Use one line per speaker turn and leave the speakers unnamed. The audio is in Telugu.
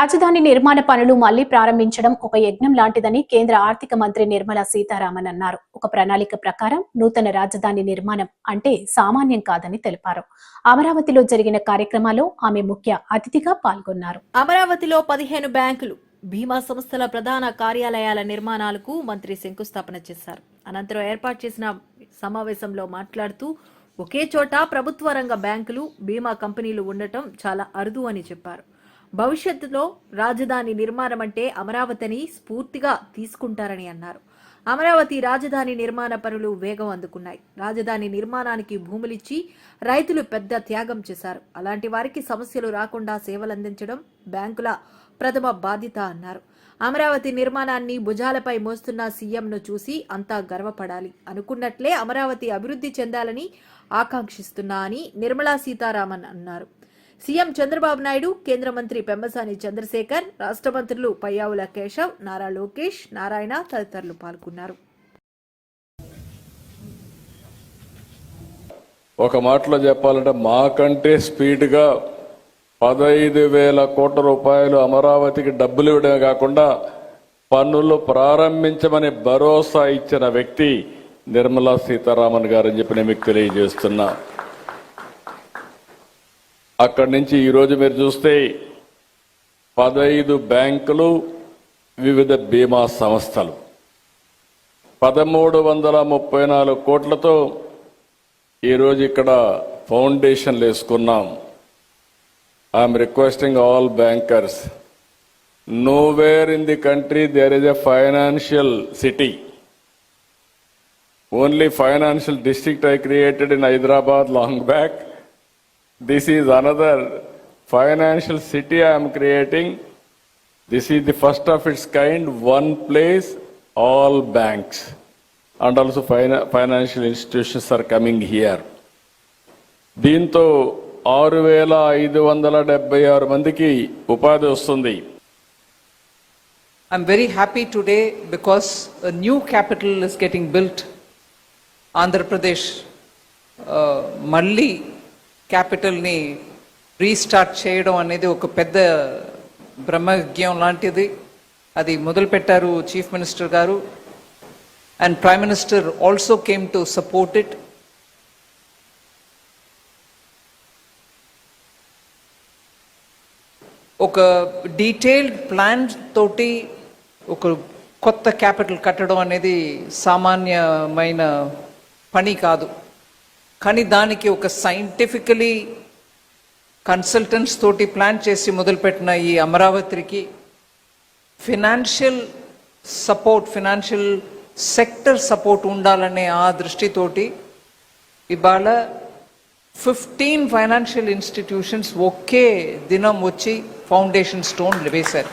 రాజధాని నిర్మాణ పనులు మళ్ళీ ప్రారంభించడం ఒక యజ్ఞం లాంటిదని కేంద్ర ఆర్థిక మంత్రి నిర్మలా సీతారామన్ అన్నారు. ఒక ప్రణాళిక ప్రకారం నూతన రాజధాని నిర్మాణం అంటే సామాన్యం కాదని తెలిపారు. అమరావతిలో జరిగిన కార్యక్రమాల్లో ఆమె ముఖ్య అతిథిగా పాల్గొన్నారు.
అమరావతిలో పదిహేను బ్యాంకులు బీమా సంస్థల ప్రధాన కార్యాలయాల నిర్మాణాలకు మంత్రి శంకుస్థాపన చేశారు. అనంతరం ఏర్పాటు చేసిన సమావేశంలో మాట్లాడుతూ ఒకే చోట ప్రభుత్వ రంగ బ్యాంకులు బీమా కంపెనీలు ఉండటం చాలా అరుదు అని చెప్పారు. భవిష్యత్తులో రాజధాని నిర్మాణం అంటే అమరావతిని స్ఫూర్తిగా తీసుకుంటారని అన్నారు. అమరావతి రాజధాని నిర్మాణ పనులు వేగం అందుకున్నాయి. రాజధాని నిర్మాణానికి భూములిచ్చి రైతులు పెద్ద త్యాగం చేశారు. అలాంటి వారికి సమస్యలు రాకుండా సేవలందించడం బ్యాంకుల ప్రథమ బాధ్యత అన్నారు. అమరావతి నిర్మాణాన్ని భుజాలపై మోస్తున్న సీఎంను చూసి అంతా గర్వపడాలి. అనుకున్నట్లే అమరావతి అభివృద్ధి చెందాలని ఆకాంక్షిస్తున్నా అని నిర్మలా సీతారామన్ అన్నారు. సీఎం చంద్రబాబు నాయుడు కేంద్ర మంత్రి పెమ్మసాని చంద్రశేఖర్ రాష్ట్ర మంత్రులు పయ్యావుల కేశవ్ నారా లోకేష్ నారాయణ తదితరులు పాల్గొన్నారు.
ఒక మాటలో చెప్పాలంటే మాకంటే స్పీడ్గా పదహైదు వేల కోట్ల రూపాయలు అమరావతికి డబ్బులు ఇవ్వడమే కాకుండా పన్నులు ప్రారంభించమని భరోసా ఇచ్చిన వ్యక్తి నిర్మలా సీతారామన్ గారు అని చెప్పి నేను మీకు తెలియజేస్తున్నా. అక్కడి నుంచి ఈరోజు మీరు చూస్తే పదహైదు బ్యాంకులు వివిధ బీమా సంస్థలు. పదమూడు వందల ముప్పై నాలుగు కోట్లతో ఈరోజు ఇక్కడ ఫౌండేషన్లు వేసుకున్నాం. I'm requesting all bankers. Nowhere in the country there is a financial city only financial district I created in Hyderabad long back this is another financial city I'm creating this is the first of its kind one place all banks and also ఫైనా financial institutions are coming here దీంతో ఆరు వేల ఐదు వందల డెబ్బై ఆరు మందికి ఉపాధి వస్తుంది.
I'm very happy today because new capital capital is getting built. మళ్ళీ క్యాపిటల్ని రీస్టార్ట్ చేయడం అనేది ఒక పెద్ద బ్రహ్మజ్ఞం లాంటిది. అది మొదలుపెట్టారు చీఫ్ మినిస్టర్ గారు. And prime minister also came to support it ఒక డీటెయిల్డ్ ప్లాన్ తోటి ఒక కొత్త క్యాపిటల్ కట్టడం అనేది సామాన్యమైన పని కాదు. కానీ దానికి ఒక సైంటిఫికలీ కన్సల్టెంట్స్ తోటి ప్లాన్ చేసి మొదలుపెట్టిన ఈ అమరావతికి financial support financial sector support ఉండాలనే ఆ దృష్టితోటి ఇవాళ ఫిఫ్టీన్ ఫైనాన్షియల్ ఇన్స్టిట్యూషన్స్ ఒకే దినం వచ్చి ఫౌండేషన్ స్టోన్ వేశారు.